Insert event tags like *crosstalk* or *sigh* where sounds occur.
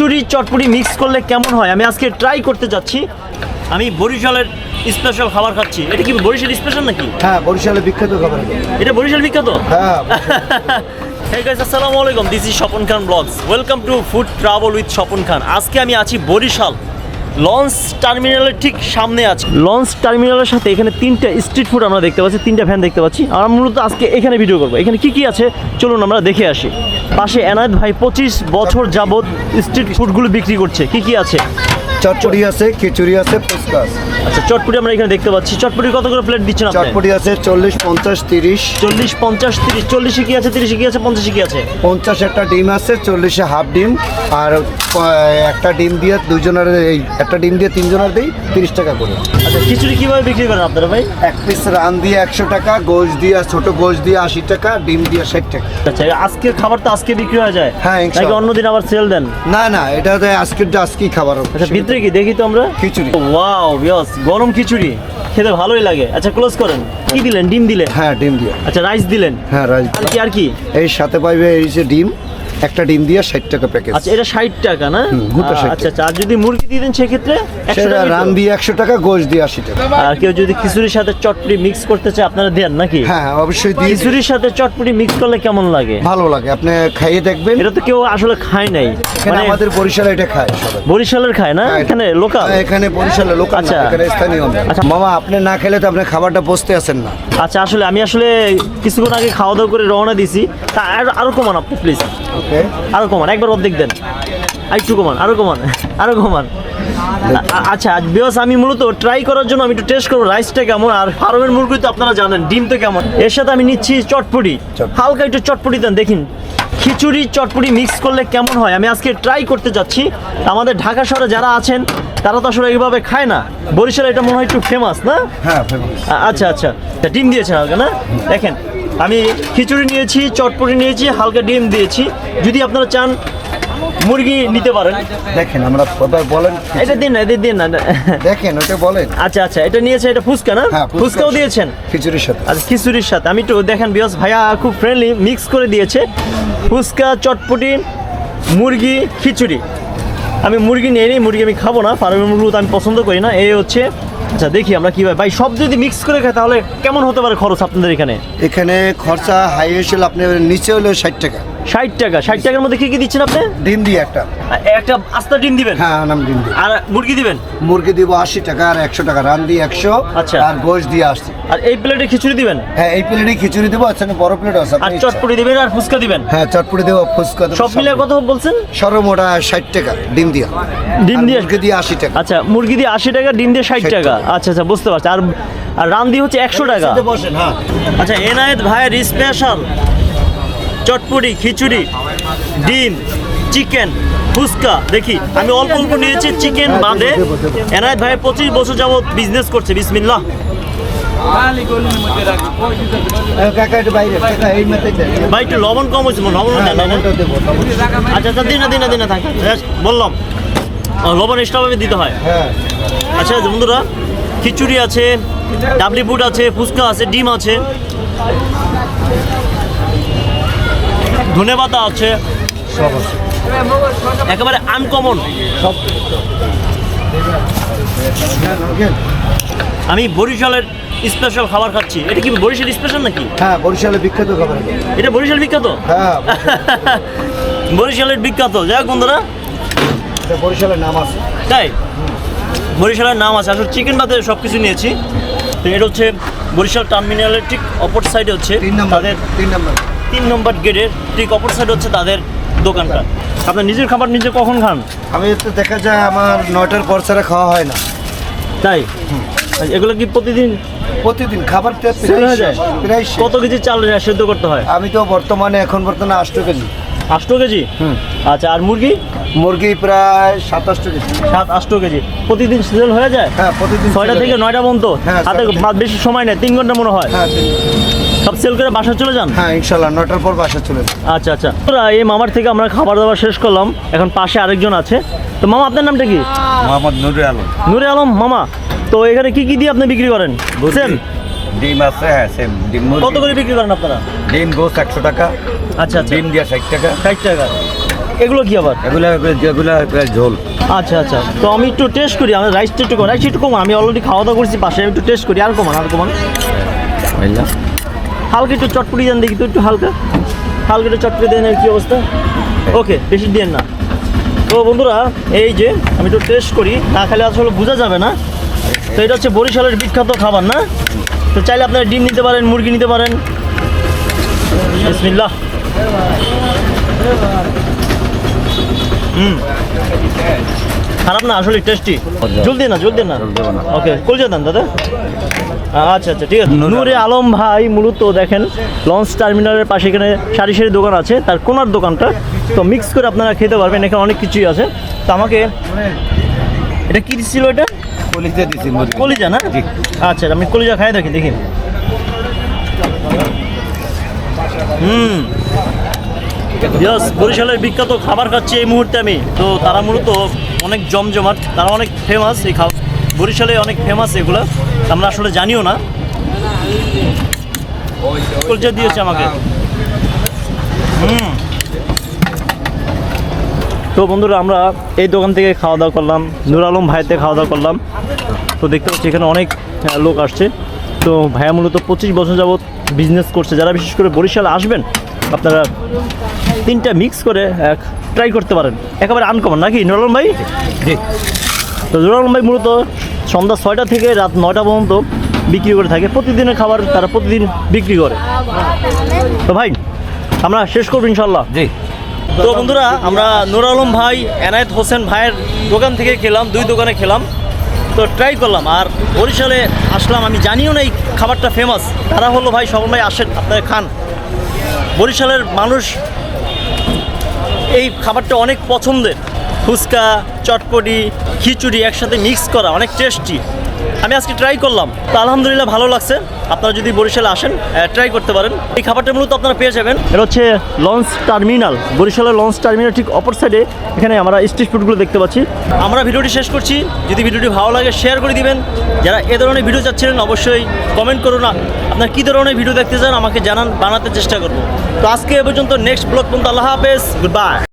খিচুড়ি চটপুরি mix করলে কেমন হয়? আমি আজকে ট্রাই করতে যাচ্ছি। আমি বরিশালের স্পেশাল খাবার খাচ্ছি। এটা কি বরিশাল স্পেশাল নাকি? হ্যাঁ বরিশালের বিখ্যাত খাবার এটা। এটা বরিশাল বিখ্যাত? হ্যাঁ হ্যাঁ গাইজ *laughs* আসসালামু আলাইকুম। This is Swapan Khan blogs welcome to food travel with Swapan Khan. আজকে আমি আছি বরিশাল। লঞ্চ টার্মিনালের ঠিক সামনে আছে। লঞ্চ টার্মিনালের সাথে এখানে তিনটা স্ট্রিট ফুড আমরা দেখতে পাচ্ছি, তিনটা ভ্যান দেখতে পাচ্ছি। আর মূলত আজকে এখানে ভিডিও করব। এখানে কি কি আছে? চলুন আমরা দেখে আসি। পাশে এনায়েত ভাই পঁচিশ বছর যাবত স্ট্রিট ফুডগুলো বিক্রি করছে। কি কি আছে? চটপটি আছে খিচুড়ি আছে ফুচকা আছে। আচ্ছা চটপটি আমরা এখানে দেখতে পাচ্ছি। চটপটি কত করে প্লেট দিচ্ছেন আপনি? চটপটি আছে চল্লিশ পঞ্চাশ তিরিশ। চল্লিশ পঞ্চাশ তিরিশ। চল্লিশে কি আছে তিরিশে কি আছে পঞ্চাশে কি আছে? পঞ্চাশ একটা ডিম আছে চল্লিশে হাফ ডিম। আর একটা ডিম দিয়ে দুজনের এই একটা ডিম দিয়ে তিনজনের দিই তিরিশ টাকা করে। আচ্ছা খিচুড়ি কীভাবে বিক্রি করেন আপনারা ভাই? এক পিস রান দিয়ে একশো টাকা গোশ দিয়ে ছোট গোশ দিয়ে আশি টাকা ডিম দিয়ে ষাট টাকা। আচ্ছা আজকের খাবার তো আজকে বিক্রি হয়ে যায়। হ্যাঁ, নাকি। অন্যদিন আবার সেল দেন? না না এটা তো আজকের আজকেই খাবার আচ্ছা ভিতরে কি? দেখি তো আমরা। খিচুড়ি। ওয়াও বিয়স গরম খিচুড়ি। খেতে ভালোই লাগে। আচ্ছা ক্লোজ করেন। কি দিলেন? ডিম দিলেন? হ্যাঁ ডিম দিয়ে। আচ্ছা রাইস দিলেন। হ্যাঁ রাইস আর কি আর কি? এই সাথে পাইবে এই যে ডিম। একটা ডিম দিয়ে ষাট টাকা প্যাকেজ আচ্ছা এটা ষাট টাকা না? গোটা 60 আচ্ছা আচ্ছা আর যদি মুরগি দিয়ে দেন সেক্ষেত্রে সেটা টাকা রান দিয়ে একশো টাকা গোশ দিয়ে আশি টাকা। আর কেউ যদি খিচুড়ির সাথে চটপটি মিক্স করতে চায় আপনারা দেন নাকি? হ্যাঁ হ্যাঁ, অবশ্যই দিই। খিচুড়ির সাথে চটপটি মিক্স করলে কেমন লাগে? ভালো লাগে আপনি খাইয়ে দেখবেন। এটা তো কেউ আসলে খায় নাই। মানে আমাদের বরিশালে এটা খায় সবাই। বরিশালের খায় না? হ্যাঁ, এখানে লোকাল হ্যাঁ, এখানে বরিশালের লোক আচ্ছা। এখানে স্থানীয় আচ্ছা। মামা আপনি না খেলে তো আপনি খাবারটা বসতে আছেন না। আচ্ছা আসলে আমি আসলে কিছুক্ষণ আগে খাওয়া দাওয়া করে রওনা দিছি তা আর- আরও কমান আপনি প্লিজ আরও কমান একবার অর্ধেক দেন। আর একটু কমান আরও কমান আরও কমান। আচ্ছা আজ বিকজ আমি মূলত ট্রাই করার জন্য আমি একটু টেস্ট করব রাইসটা কেমন আর ফার্মের মুরগি তো আপনারা জানেন ডিম তো কেমন। এর সাথে আমি নিচ্ছি চটপটি। হালকা একটু চটপটি দেন দেখিন খিচুড়ি চটপটি মিক্স করলে কেমন হয়? আমি আজকে ট্রাই করতে যাচ্ছি। আমাদের ঢাকা শহরে যারা আছেন তারা তো আসলে এইভাবে খায় না। বরিশালে এটা মনে হয় একটু ফেমাস না? হ্যাঁ আচ্ছা আচ্ছা। তা ডিম দিয়েছেন হালকা না? দেখেন আমি খিচুড়ি নিয়েছি চটপটি নিয়েছি হালকা ডিম দিয়েছি। যদি আপনারা চান মুরগি নিতে পারেন। দেখেন আমরা বলেন এটা দিন না এটা দিন না। দেখেন ওটা বলেন। আচ্ছা আচ্ছা এটা নিয়েছে এটা ফুচকা না? হ্যাঁ ফুচকাও দিয়েছেন? খিচুড়ির সাথে। আচ্ছা খিচুড়ির সাথে। আমি একটু দেখেন বিয়স ভাইয়া খুব ফ্রেন্ডলি মিক্স করে দিয়েছে। ফুচকা চটপটি মুরগি খিচুড়ি। আমি মুরগি নিয়ে নিই মুরগি আমি খাব না ফার্মের মুরগি তো আমি পছন্দ করি না। এই হচ্ছে আচ্ছা দেখি আমরা কীভাবে ভাই, সব যদি মিক্স করে খাই, তাহলে কেমন হতে পারে খরচ আপনাদের এখানে? এখানে খরচা হাই হয়েছিল আপনি নিচে হলো ষাট টাকা। ষাট টাকা। ষাট টাকার মধ্যে কি কি দিচ্ছেন আপনি? ডিম দিয়ে একটা। একটা আস্তা ডিম দিবেন? হ্যাঁ নাম ডিম দিয়ে আর মুরগি দিবেন? মুরগি দিব আশি টাকা আর একশো টাকা। রান দিয়ে একশো আচ্ছা। আর গোশ দিয়ে আসছি আর এই প্লেটে খিচুড়ি দিবেন? হ্যাঁ এই প্লেটে খিচুড়ি দেবো আচ্ছা বড় প্লেট আছে আর চটপটি দিবেন আর ফুচকা দিবেন? হ্যাঁ চটপটি দেবো ফুচকা দেবো সব মিলে কত বলছেন? সরমোটা ষাট টাকা ডিম দিয়া। ডিম দিয়ে মুরগি দিয়ে আশি টাকা। আচ্ছা মুরগি দিয়ে আশি টাকা ডিম দিয়ে ষাট 60 টাকা। আচ্ছা আচ্ছা বুঝতে পারছি। আর আর রান দিয়ে হচ্ছে একশো টাকা। বসেন হ্যাঁ। আচ্ছা এনায়েত ভাইয়ের স্পেশাল চটপটি, খিচুড়ি, ডিম, চিকেন, ফুচকা। দেখি, আমি অল্প অল্প নিয়েছি চিকেন বাদে। এনায়েত ভাই পঁচিশ বছর যাবত বিজনেস করছে দেন ভাই, একটু লবণ কম হয়েছে লবণ। আচ্ছা আচ্ছা দিন দিন দিন না বললাম। লবণ এক্সট্রাভাবে দিতে হ্যাঁ। আচ্ছা বন্ধুরা, খিচুড়ি আছে, ডাবলি বুট আছে, ফুচকা আছে, ডিম আছে। ধনে পাতা আছে। সব আছে। একেবারে আনকমন সব। আমি বরিশালের স্পেশাল খাবার খাচ্ছি। এটা কি বরিশাল স্পেশাল নাকি? হ্যাঁ বরিশালের বিখ্যাত খাবার এটা। বরিশাল বিখ্যাত? হ্যাঁ *laughs* বরিশালের বিখ্যাত। যাই হোক বন্ধুরা। বরিশালের নাম আছে। তাই? বরিশালের নাম আছে। আসলে চিকেন বাদে সব কিছু নিয়েছি। তো এটা হচ্ছে বরিশাল টার্মিনালের ঠিক অপর সাইডে হচ্ছে। তিন নম্বর তাদের তিন নম্বর। তিন নম্বর গেটের ঠিক অপর সাইড হচ্ছে তাদের দোকানটা। আপনার নিজের খাবার নিজে কখন খান? আমি তো দেখা যায় আমার নয়টার পর ছাড়া খাওয়া হয় না। তাই? এগুলো কি প্রতিদিন? প্রতিদিন খাবার প্রায় কত কেজি চাল সেদ্ধ করতে হয়? আমি তো বর্তমানে এখন বর্তমানে আষ্ট কেজি। আষ্ট কেজি? হুম। আচ্ছা আর মুরগি? মুরগি প্রায় সাতাশ কেজি। সাত আষ্ট কেজি। প্রতিদিন সেল হয়ে যায়? হ্যাঁ প্রতিদিন ছয়টা থেকে নয়টা পর্যন্ত? হ্যাঁ, হাতে থেকে- বা- বেশি সময় নেই তিন ঘণ্টা মনে হয়? হ্যাঁ সব সেল করে বাসা চলে যান? হ্যাঁ ইনশাল্লাহ নয়টার পর বাসা চলে যাবে। আচ্ছা আচ্ছা। তোরা এই মামার থেকে আমরা খাবার দাবার শেষ করলাম। এখন পাশে আরেকজন আছে। তো মামা আপনার নামটা কি? মোহাম্মদ নুরুল আলম। নুরে আলম মামা। তো এখানে কি কি দিয়ে আপনি বিক্রি করেন? সেম ডিম আছে হ্যাঁ সেম ডিম কত করে বিক্রি করেন আপনারা? ডিম গোস একশো টাকা আচ্ছা আচ্ছা। ডিম দিয়া ষাট টাকা। ষাট টাকা। এগুলো কি আবার? এগুলো এগুলো ঝোল। আচ্ছা আচ্ছা। তো আমি একটু টেস্ট করি আমি রাইসটা একটু কম রাইস একটু কম আমি অলরেডি খাওয়া দাওয়া করছি পাশে আমি একটু টেস্ট করি আর কমান আর কমান। হালকা একটু চটপটি দেন দেখি তো একটু হালকা। হালকা একটু চটপটি দেন কি অবস্থা? ওকে বেশি দেন না। তো বন্ধুরা এই যে আমি একটু টেস্ট করি না খেলে আসলে বোঝা যাবে না। তো এটা হচ্ছে বরিশালের বিখ্যাত খাবার না? তো চাইলে আপনারা ডিম নিতে পারেন মুরগি নিতে পারেন। বিসমিল্লাহ। হুম। খারাপ না আসলে টেস্টি জলদি না জলদি না। ওকে কলজা দেন দাদা। আচ্ছা আচ্ছা ঠিক আছে। নূরে আলম। ভাই মূলত দেখেন লঞ্চ টার্মিনালের পাশে এখানে সারি সারি দোকান আছে তার কোনার দোকানটা। তো মিক্স করে আপনারা খেতে পারবেন এখানে অনেক কিছুই আছে। তো আমাকে এটা কি ছিল এটা? দিছি মুরগি। কলিজা না। আচ্ছা আমি কলিজা খাই দেখি দেখি। ইয়স বরিশালের বিখ্যাত খাবার খাচ্ছি এই মুহূর্তে আমি। তো তারা মূলত অনেক জমজমাট, তারা অনেক ফেমাস এই খাবার বরিশালে অনেক ফেমাস এগুলো। আমরা আসলে জানিও না। দিয়েছে আমাকে। হুম। তো বন্ধুরা, আমরা এই দোকান থেকে খাওয়া দাওয়া করলাম। নুর আলম ভাইতে খাওয়া দাওয়া করলাম। তো দেখতে পাচ্ছি এখানে অনেক লোক আসছে। তো ভাইয়া মূলত পঁচিশ বছর যাবৎ বিজনেস করছে। যারা বিশেষ করে বরিশালে আসবেন, আপনারা তিনটা মিক্স করে ট্রাই করতে পারেন। একেবারে আনকমন নাকি? নুর আলম ভাই তো নুর আলম ভাই মূলত সন্ধ্যা ছয়টা থেকে রাত নয়টা পর্যন্ত বিক্রি করে থাকে। প্রতিদিনের খাবার তারা প্রতিদিন বিক্রি করে। তো ভাই আমরা শেষ করব ইনশাল্লাহ জি। তো বন্ধুরা আমরা নুর আলম ভাই এনায়েত হোসেন ভাইয়ের দোকান থেকে খেলাম দুই দোকানে খেলাম। তো ট্রাই করলাম আর বরিশালে আসলাম। আমি জানিও না এই খাবারটা ফেমাস তারা হলো ভাই সকল ভাই আসেন আপনারা খান। বরিশালের মানুষ এই খাবারটা অনেক পছন্দের। ফুচকা চটপটি খিচুড়ি একসাথে মিক্স করা অনেক টেস্টি আমি আজকে ট্রাই করলাম। তো আলহামদুলিল্লাহ ভালো লাগছে। আপনারা যদি বরিশালে আসেন ট্রাই করতে পারেন। এই খাবারটা মূলত আপনারা পেয়ে যাবেন। এটা হচ্ছে লঞ্চ টার্মিনাল। বরিশালের লঞ্চ টার্মিনাল ঠিক অপর সাইডে এখানে আমরা স্ট্রিট ফুডগুলো দেখতে পাচ্ছি। আমরা ভিডিওটি শেষ করছি। যদি ভিডিওটি ভালো লাগে শেয়ার করে দিবেন। যারা এ ধরনের ভিডিও চাচ্ছিলেন, অবশ্যই কমেন্ট করুন না। আপনার কী ধরনের ভিডিও দেখতে চান, আমাকে জানান। বানাতে চেষ্টা করব। তো আজকে এ পর্যন্ত নেক্সট ব্লগ পর্যন্ত আল্লাহ হাফেজ। Good bye